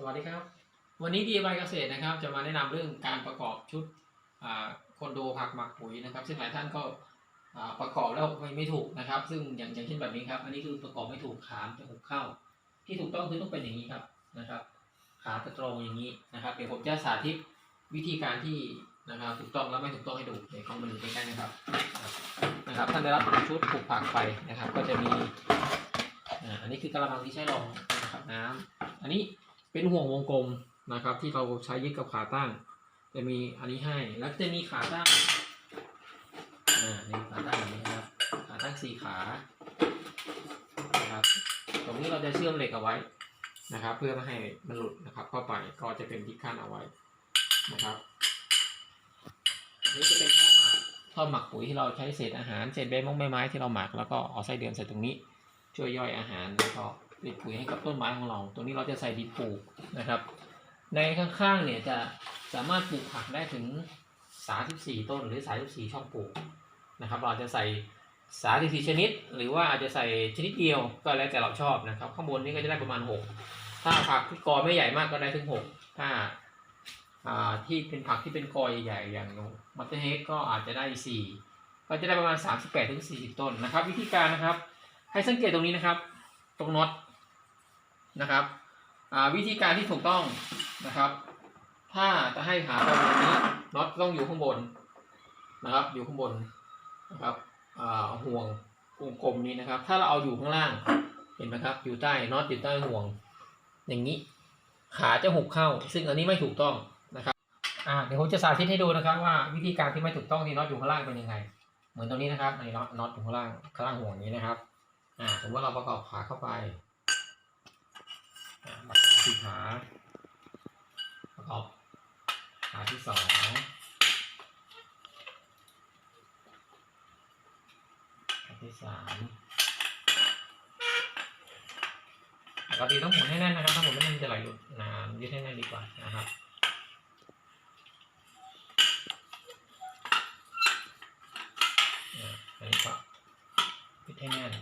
สวัสดีครับ วันนี้ DIY เกษตรนะครับ จะมาแนะนำเรื่องการประกอบชุดคอนโดผักหมักปุ๋ยนะครับ ซึ่งหลายท่านก็ประกอบแล้วไม่ไม่ถูกนะครับ ซึ่งอย่างอย่างเช่นแบบนี้ครับ อันนี้คือประกอบไม่ถูกขามจะหุบเข้า ที่ถูกต้องคือต้องเป็นอย่างนี้ครับนะครับ ขาจะตรงอย่างนี้นะครับ เดี๋ยวผมจะสาธิตวิธีการที่นะครับถูกต้องและไม่ถูกต้องให้ดูเดี๋ยวเข้ามาดูใกล้ๆนะครับนะครับท่านได้รับชุดปลูกผักไปนะครับ ก็จะมีอันนี้คือกระมังที่ใช้รองนะครับน้ำอันนี้ เป็นห่วงวงกลมนะครับ ที่เราใช้ยึดกับขาตั้ง จะมีอันนี้ให้ แล้วจะมีขาตั้งอ่านี่ขาตั้งแบบนี้นะครับ ขาตั้งสี่ขานะครับ ตรงนี้เราจะเชื่อมเหล็กเอาไว้นะครับ เพื่อไม่ให้มันหลุดนะครับ เข้าไปก็จะเป็นที่ขั้นเอาไว้นะครับนี่จะเป็นท่อหมักท่อหมักปุ๋ยที่เราใช้เศษอาหารเศษใบมงใบไม้ที่เราหมักแล้วก็เอาไส้เดือนใส่ตรงนี้ ช่วยย่อยอาหารแล้วก็ เป็นปุ๋ยให้กับต้นไม้ของเรา ตรงนี้เราจะใส่ดินปลูกนะครับ ในข้างๆเนี่ยจะสามารถปลูกผักได้ถึง 34 ต้นหรือ 34 ช่องปลูกนะครับ เราจะใส่สาสี่ชนิด หรือว่าอาจจะใส่ชนิดเดียวก็แล้วแต่เราชอบนะครับ ข้างบนนี้ก็จะได้ประมาณ 6 ถ้าผักที่กอไม่ใหญ่มากก็ได้ถึง 6 ถ้าที่เป็นผักที่เป็นกอใหญ่ๆอย่างมัตเตอร์เฮดก็อาจจะได้ 4 ก็จะได้ประมาณ 38ถึง40 ต้นนะครับ วิธีการนะครับ ให้สังเกตตรงนี้นะครับ ตรงน็อต นะครับวิธีการที่ถูกต้องนะครับ ถ้าจะให้หาตรงนี้น็อตต้องอยู่ข้างบนนะครับ อยู่ข้างบนนะครับห่วงวงกลมนี้นะครับ ถ้าเราเอาอยู่ข้างล่างเห็นไหมครับ อยู่ใต้น็อตอยู่ใต้ห่วง อย่างนี้ ขาจะหุบเข้า ซึ่งอันนี้ไม่ถูกต้องนะครับเดี๋ยวผมจะสาธิตให้ดูนะครับ ว่าวิธีการที่ไม่ถูกต้องที่น็อตอยู่ข้างล่างเป็นยังไง เหมือนตรงนี้นะครับในน็อตน็อตอยู่ข้างล่างข้างล่างห่วงนี้นะครับอ่าสมมติว่าเราประกอบขาเข้าไปอ่าประกอบที่ขาประกอบขาที่ สองอันที่สามปกติต้องหมุนให้แน่นนะครับถ้าหมุนไม่แน่นจะไหลหลุดนานยึดให้แน่นดีกว่านะครับอ่าอันนี้ก็ยึดให้แน่น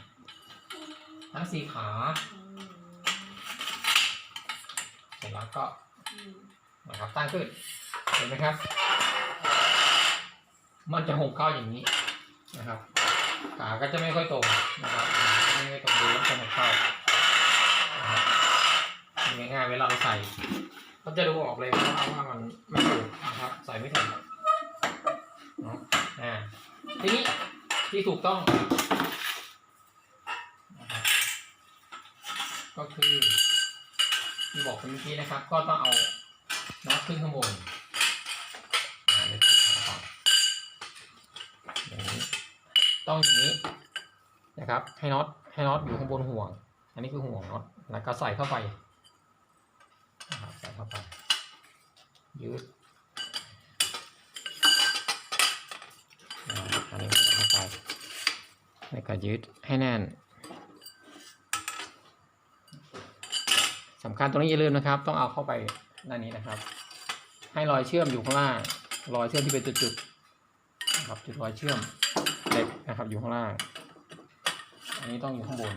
ทั้งสี่ขาเสร็จแล้วก็นะครับตั้งขึ้น เห็นไหมครับ มันจะหกเข้าอย่างนี้นะครับขาก็จะไม่ค่อยตรงนะครับไม่ค่อยตรงดูแล้วจะไม่เข้านะครับง่ายๆเวลาเราใส่ก็จะดูออกเลยว่าว่ามันไม่ถูกนะครับ ใส่ไม่ถูกเนาะอ่าทีนี้ที่ถูกต้องนะครับก็คือที่บอกเมื่อกี้นะครับ ก็ต้องเอาน็อตขึ้นข้างบนอ่าเดี๋ยวผมเอาก่อนอย่างนี้ ต้องอย่างนี้นะครับ ให้น็อตให้น็อตอยู่ข้างบนห่วง อันนี้คือห่วงน็อตแล้วก็ใส่เข้าไปนะครับใส่เข้าไปยืดอันนี้ใส่เข้าไปแล้วก็ยืดให้แน่นสำคัญตรงนี้อย่าลืมนะครับ ต้องเอาเข้าไปด้านนี้นะครับ ให้รอยเชื่อมอยู่ข้างล่างรอยเชื่อมที่เป็นจุดๆนะครับจุดรอยเชื่อม เหล็กนะครับอยู่ข้างล่าง อันนี้ต้องอยู่ข้างบน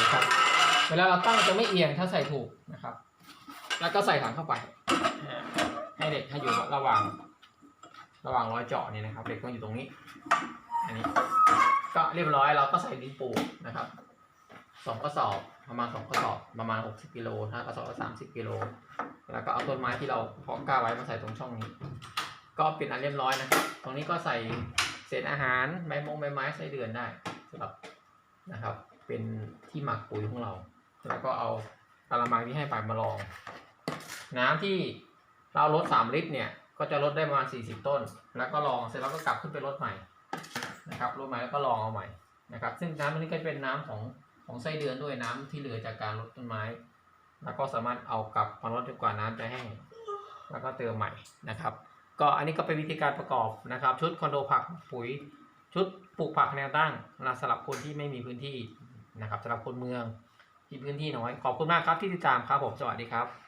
นะครับ เวลาเราตั้งจะไม่เอียงถ้าใส่ถูกนะครับ แล้วก็ใส่ถังเข้าไป ให้เด็กให้อยู่ระหว่าง ระหว่างร้อยเจาะเนี่ยนะครับเด็กต้องอยู่ตรงนี้ อันนี้ ก็เรียบร้อยเราก็ใส่ดินปูนะครับสองกระสอบประมาณสองกระสอบประมาณหกสิบกิโลถ้ากระสอบละสามสิบกิโล แล้วก็เอาต้นไม้ที่เราเพาะกล้าไว้มาใส่ตรงช่องนี้ ก็เป็นอันเรียบร้อยนะครับ ตรงนี้ก็ใส่เศษอาหารใบมงใบไม้ไส้เดือนได้สำหรับนะครับ เป็นที่หมักปุ๋ยของเรา แล้วก็เอากระมังที่ให้ไปมาลอง น้ำที่เราลดสามลิตรเนี่ยก็จะลดได้ประมาณสี่สิบต้น แล้วก็ลองเสร็จแล้วก็กลับขึ้นไปลดใหม่นะครับลดใหม่แล้วก็ลองเอาใหม่นะครับ ซึ่งน้ำนนี้ก็เป็นน้ำของของไส้เดือนด้วยน้ำที่เหลือจากการลดต้นไม้ แล้วก็สามารถเอากลับมาลดจนกว่าน้ำจะแห้งแล้วก็เติมใหม่นะครับ ก็อันนี้ก็เป็นวิธีการประกอบนะครับ ชุดคอนโดผักปุ๋ยชุดปลูกผักแนวตั้งนะสำหรับคนที่ไม่มีพื้นที่นะครับสำหรับคนเมืองที่พื้นที่น้อยขอบคุณมากครับที่ติดตามครับผมสวัสดีครับ